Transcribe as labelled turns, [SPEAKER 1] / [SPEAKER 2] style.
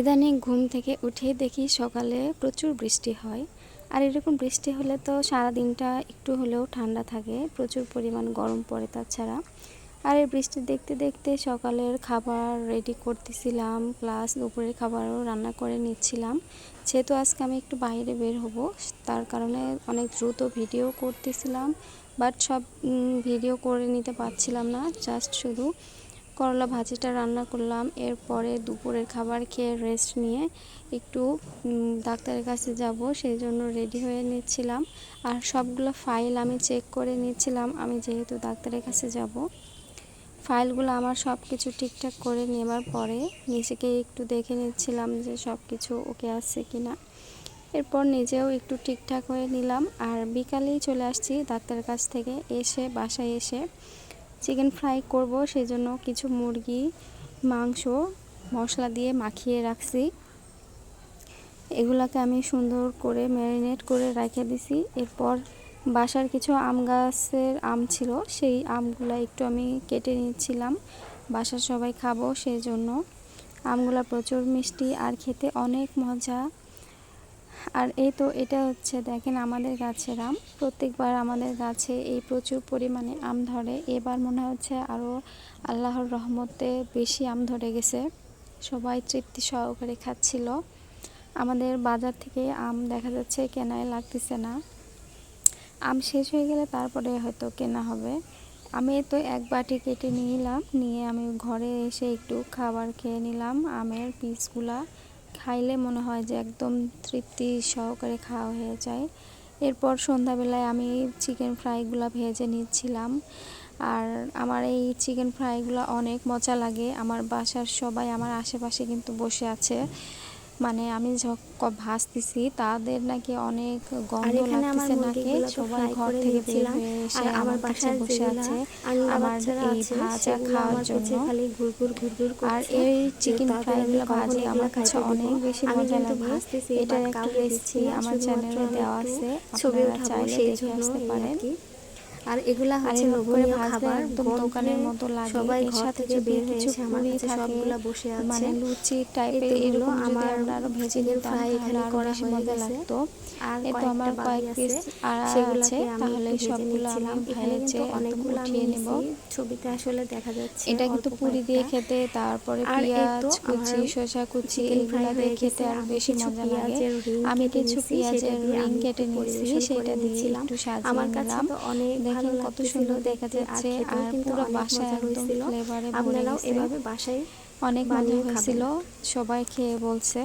[SPEAKER 1] ইদানিং ঘুম থেকে উঠে দেখি সকালে প্রচুর বৃষ্টি হয়। আর এরকম বৃষ্টি হলে তো সারা দিনটা একটু হলেও ঠান্ডা থাকে, প্রচুর পরিমাণ গরম পড়ে তাছাড়া। আর এই বৃষ্টি দেখতে দেখতে সকালের খাবার রেডি করতেছিলাম প্লাস দুপুরের খাবারও রান্না করে নিচ্ছিলাম। যেহেতু আজকে আমি একটু বাইরে বের হব, তার কারণে অনেক দ্রুত ভিডিও করতেছিলাম বাট সব ভিডিও করে নিতে পারছিলাম না জাস্ট শুধু করলা ভাজিটা রান্না করলাম। এরপরে দুপুরের খাবার খেয়ে রেস্ট নিয়ে একটু ডাক্তারের কাছে যাব, সেই জন্য রেডি হয়ে নিচ্ছিলাম। আর সবগুলো ফাইল আমি চেক করে নিচ্ছিলাম। আমি যেহেতু ডাক্তারের কাছে যাব ফাইলগুলো আমার সব কিছু ঠিকঠাক করে নেবার পরে নিজেকে একটু দেখে নিচ্ছিলাম যে সব কিছু ওকে আসছে কি না এরপর নিজেও একটু ঠিকঠাক হয়ে নিলাম। আর বিকালেই চলে আসছি ডাক্তারের কাছ থেকে, এসে বাসায় এসে চিকেন ফ্রাই করব সেই জন্য কিছু মুরগি, মাংস, মশলা দিয়ে মাখিয়ে রাখছি। এগুলাকে আমি সুন্দর করে ম্যারিনেট করে রেখে দিছি। এরপর বাসার কিছু আম গাছের আম ছিল, সেই আমগুলো একটু আমি কেটে নিচ্ছিলাম। বাসার সবাই খাব সেই জন্য আমগুলো প্রচুর মিষ্টি আর খেতে অনেক মজা। আর এই তো এটা হচ্ছে দেখেন আমাদের গাছের আম। প্রত্যেকবার আমাদের গাছে এই প্রচুর পরিমাণে আম ধরে। এবার মনে হচ্ছে আরও আল্লাহর রহমতে বেশি আম ধরে গেছে। সবাই তৃপ্তি সহকারে খাচ্ছিল। আমাদের বাজার থেকে আম দেখা যাচ্ছে কেনায় লাগতেছে না। আম শেষ হয়ে গেলে তারপরে হয়তো কেনা হবে। আমি তো এক বাটি কেটে নিলাম, নিয়ে আমি ঘরে এসে একটু খাবার খেয়ে নিলাম, আমের পিসগুলা। খাইলে মনে হয় যে একদম তৃপ্তি সহকারে খাওয়া হয়ে যায়। এরপর সন্ধ্যাবেলায় আমি চিকেন ফ্রাইগুলো ভেজে নিচ্ছিলাম। আর আমার এই চিকেন ফ্রাইগুলো অনেক মজা লাগে। আমার বাসার সবাই আমার আশেপাশে কিন্তু বসে আছে। মানে আমি ভাজতেছি তাদের নাকি অনেক গন্ধ লাগতেছে নাকি? সবাই ঘর থেকে বের হয়ে এসে আমার পাশে বসে আছে আমার এই ভাজা খাওয়ার জন্য। আর এই চিকেন ফ্রাইগুলো ভাজি আমার কাছে অনেক বেশি মজা লাগে। এটার একটা রেসিপি আমার চ্যানেলে দেওয়া আছে
[SPEAKER 2] ছবি
[SPEAKER 1] আপনারা
[SPEAKER 2] উঠাবো
[SPEAKER 1] চাইলে
[SPEAKER 2] সেই
[SPEAKER 1] দেখে
[SPEAKER 2] জন্য
[SPEAKER 1] আসতে পারেন।
[SPEAKER 2] আর এগুলা হচ্ছে লোভনীয় খাবার
[SPEAKER 1] দোকানের মতো লাগে
[SPEAKER 2] সবাই ঘর থেকে বের হয়েছে আমার কাছে সবগুলা বসে আছে।
[SPEAKER 1] মানে লুচি টাইপের এরকম
[SPEAKER 2] আমার
[SPEAKER 1] আমরা আরও ভেজে নিতাম
[SPEAKER 2] এখানে করা হয়ে গেছে। আর
[SPEAKER 1] তো আমার কয়েক পিস আর আছে তাহলে সবগুলো আমি ভেজে
[SPEAKER 2] অনেকগুলো আমি
[SPEAKER 1] নেব।
[SPEAKER 2] ছবিতে আসলে দেখা যাচ্ছে
[SPEAKER 1] এটা কিন্তু পুরি দিয়ে খেতে তারপরে পেঁয়াজ কুচি শসা কুচি এগুলা দিয়ে খেতে আর বেশি মজা লাগে। আমি কিছু পেঁয়াজের রিং কেটে নিয়েছি সেটা
[SPEAKER 2] করে
[SPEAKER 1] দিয়ে
[SPEAKER 2] নিচ্ছিলাম।
[SPEAKER 1] একটু সাজিয়ে
[SPEAKER 2] আমার কাছে
[SPEAKER 1] নিলাম
[SPEAKER 2] তো অনেক
[SPEAKER 1] দেখেন কত সুন্দর দেখা যাচ্ছে আর পুরো
[SPEAKER 2] বাসা
[SPEAKER 1] বাসায় একদম ফ্লেভারে ভরে
[SPEAKER 2] আপনারাও
[SPEAKER 1] গেছে।
[SPEAKER 2] এভাবে বাসায়
[SPEAKER 1] অনেক মজা হয়েছিল। সবাই খেয়ে বলছে।